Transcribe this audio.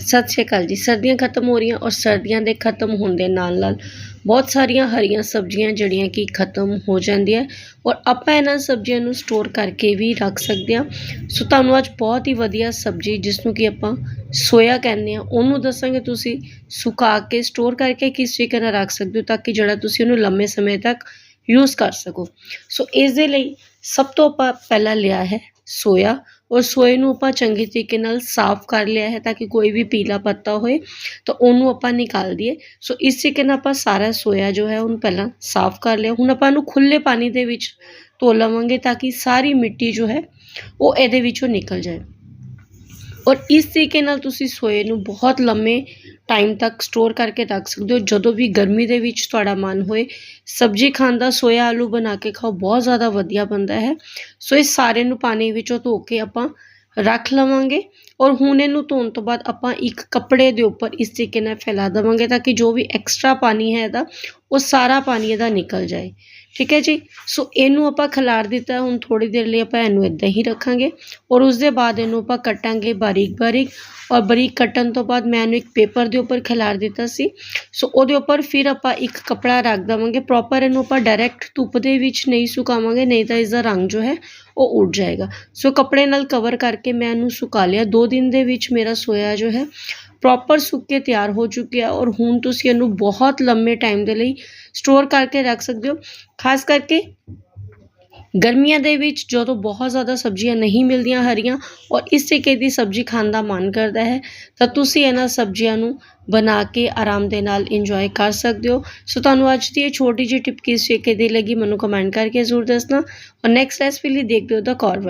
ਸਤਿ ਸ਼੍ਰੀ ਅਕਾਲ ਜੀ। ਸਰਦੀਆਂ ਖਤਮ ਹੋ ਰਹੀਆਂ ਔਰ ਸਰਦੀਆਂ ਦੇ ਖਤਮ ਹੋਣ ਦੇ ਨਾਲ ਨਾਲ ਬਹੁਤ ਸਾਰੀਆਂ ਹਰੀਆਂ ਸਬਜ਼ੀਆਂ ਜਿਹੜੀਆਂ ਕਿ ਖਤਮ ਹੋ ਜਾਂਦੀਆਂ ਔਰ ਆਪਾਂ ਇਹਨਾਂ ਸਬਜ਼ੀਆਂ ਨੂੰ ਸਟੋਰ ਕਰਕੇ ਵੀ ਰੱਖ ਸਕਦੇ ਹਾਂ। ਸੋ ਤੁਹਾਨੂੰ ਅੱਜ ਬਹੁਤ ਹੀ ਵਧੀਆ ਸਬਜ਼ੀ ਜਿਸ ਨੂੰ ਕਿ ਆਪਾਂ ਸੋਇਆ ਕਹਿੰਦੇ ਆ ਉਹਨੂੰ ਦੱਸਾਂਗੇ ਤੁਸੀਂ। ਸੁਕਾ ਕੇ ਸਟੋਰ ਕਰਕੇ ਕਿਸ ਤਰੀਕੇ ਨਾਲ ਰੱਖ ਸਕਦੇ ਹੋ ਤਾਂ ਕਿ ਜਿਹੜਾ ਤੁਸੀਂ ਉਹਨੂੰ ਲੰਮੇ ਸਮੇਂ ਤੱਕ ਯੂਜ਼ ਕਰ ਸਕੋ। ਸੋ ਇਸ ਦੇ ਲਈ ਸਭ ਤੋਂ ਆਪਾਂ ਪਹਿਲਾਂ ਲਿਆ ਹੈ ਸੋਇਆ। ਔਰ ਸੋਏ ਨੂੰ ਆਪਾਂ ਚੰਗੇ ਤਰੀਕੇ ਨਾਲ ਸਾਫ਼ ਕਰ ਲਿਆ ਹੈ ਤਾਂ ਕਿ ਕੋਈ ਵੀ ਪੀਲਾ ਪੱਤਾ ਹੋਏ, ਤਾਂ ਉਹਨੂੰ ਆਪਾਂ ਨਿਕਾਲ ਦਈਏ। ਸੋ ਇਸ ਤਰੀਕੇ ਨਾਲ ਆਪਾਂ ਸਾਰਾ ਸੋਇਆ ਜੋ ਹੈ ਉਹਨੂੰ ਪਹਿਲਾਂ ਸਾਫ਼ ਕਰ ਲਿਆ। ਹੁਣ ਆਪਾਂ ਇਹਨੂੰ ਖੁੱਲੇ ਪਾਣੀ ਦੇ ਵਿੱਚ ਧੋ ਲਵਾਂਗੇ ਤਾਂ ਕਿ ਸਾਰੀ ਮਿੱਟੀ ਜੋ ਹੈ ਉਹ ਇਹਦੇ ਵਿੱਚੋਂ ਨਿਕਲ ਜਾਏ। ਔਰ ਇਸ ਤਰੀਕੇ ਨਾਲ ਤੁਸੀਂ ਸੋਏ ਨੂੰ ਬਹੁਤ ਲੰਮੇ ਟਾਈਮ ਤੱਕ ਸਟੋਰ ਕਰਕੇ ਰੱਖ ਸਕਦੇ ਹੋ। ਜਦੋਂ ਵੀ ਗਰਮੀ ਦੇ ਵਿੱਚ ਤੁਹਾਡਾ ਮਨ ਹੋਏ, ਸਬਜ਼ੀ ਖਾਣ ਦਾ ਸੋਇਆ ਆਲੂ ਬਣਾ ਕੇ ਖਾਓ, ਬਹੁਤ ਜ਼ਿਆਦਾ ਵਧੀਆ ਬਣਦਾ ਹੈ। ਸੋ ਇਹ ਸਾਰੇ ਨੂੰ ਪਾਣੀ ਵਿੱਚੋਂ ਧੋ ਕੇ ਆਪਾਂ ਰੱਖ ਲਵਾਂਗੇ। ਔਰ ਹੁਣ ਇਹਨੂੰ ਧੋਣ ਤੋਂ ਬਾਅਦ ਆਪਾਂ ਇੱਕ ਕੱਪੜੇ ਦੇ ਉੱਪਰ ਇਸ ਤਰੀਕੇ ਨਾਲ ਫੈਲਾ ਦੇਵਾਂਗੇ ਤਾਂ ਕਿ ਜੋ ਵੀ ਐਕਸਟਰਾ ਪਾਣੀ ਹੈ ਇਹਦਾ, ਉਹ ਸਾਰਾ ਪਾਣੀ ਇਹਦਾ ਨਿਕਲ ਜਾਏ। ਠੀਕ ਹੈ ਜੀ? ਸੋ ਇਹਨੂੰ ਆਪਾਂ ਖਿਲਾਰ ਦਿੱਤਾ, ਹੁਣ ਥੋੜੀ ਦੇਰ ਲਈ ਆਪਾਂ ਇਹਨੂੰ ਇਦਾਂ ਹੀ ਰੱਖਾਂਗੇ ਔਰ ਉਸ ਦੇ ਬਾਅਦ ਇਹਨੂੰ ਆਪਾਂ ਕੱਟਾਂਗੇ ਬਾਰੀਕ ਬਾਰੀਕ ਔਰ ਬਰੀਕ ਕੱਟਣ ਤੋਂ ਬਾਅਦ ਮੈਂ ਇਹਨੂੰ ਇੱਕ ਪੇਪਰ ਦੇ ਉੱਪਰ ਖਿਲਾਰ ਦਿੱਤਾ ਸੀ। ਸੋ ਉਹਦੇ ਉੱਪਰ ਫਿਰ ਆਪਾਂ ਇੱਕ ਕਪੜਾ ਰੱਖ ਦੇਵਾਂਗੇ ਪ੍ਰੋਪਰ ਇਹਨੂੰ ਆਪਾਂ ਡਾਇਰੈਕਟ ਧੁੱਪ ਦੇ ਵਿੱਚ ਨਹੀਂ ਸੁਕਾਵਾਂਗੇ, ਨਹੀਂ ਤਾਂ ਇਸ ਦਾ ਰੰਗ ਜੋ ਹੈ ਉਹ ਉੱਡ ਜਾਏਗਾ। ਸੋ ਕਪੜੇ ਨਾਲ ਕਵਰ ਕਰਕੇ ਮੈਂ ਇਹਨੂੰ ਸੁਕਾ ਲਿਆ, ਦੋ ਦਿਨ ਦੇ ਵਿੱਚ ਮੇਰਾ ਸੋਇਆ ਜੋ ਹੈ ਪ੍ਰੋਪਰ ਸੁੱਕ ਕੇ ਤਿਆਰ ਹੋ ਚੁੱਕਿਆ ਔਰ ਹੁਣ ਤੁਸੀਂ ਇਹਨੂੰ ਬਹੁਤ ਲੰਮੇ ਟਾਈਮ ਦੇ ਲਈ ਸਟੋਰ ਕਰਕੇ ਰੱਖ ਸਕਦੇ ਹੋ। ਖਾਸ ਕਰਕੇ ਗਰਮੀਆਂ ਦੇ ਵਿੱਚ ਜਦੋਂ ਬਹੁਤ ਜ਼ਿਆਦਾ ਸਬਜ਼ੀਆਂ ਨਹੀਂ ਮਿਲਦੀਆਂ ਹਰੀਆਂ ਔਰ ਇਸ ਤਰੀਕੇ ਦੀ ਸਬਜ਼ੀ ਖਾਣ ਦਾ ਮਨ ਕਰਦਾ ਹੈ, ਤਾਂ ਤੁਸੀਂ ਇਹਨਾਂ ਸਬਜ਼ੀਆਂ ਨੂੰ ਬਣਾ ਕੇ ਆਰਾਮ ਦੇ ਨਾਲ ਇੰਜੋਏ ਕਰ ਸਕਦੇ ਹੋ। ਸੋ ਤੁਹਾਨੂੰ ਅੱਜ ਦੀ ਇਹ ਛੋਟੀ ਜਿਹੀ ਟਿਪ ਕਿਸ ਤਰੀਕੇ ਦੀ ਲੱਗੀ ਮੈਨੂੰ ਕਮੈਂਟ ਕਰਕੇ ਜ਼ਰੂਰ ਦੱਸਣਾ। ਔਰ ਨੈਕਸਟ ਰੈਸਪੀ ਲਈ ਦੇਖਦੇ ਹੋ ਦਾ ਕੌਰ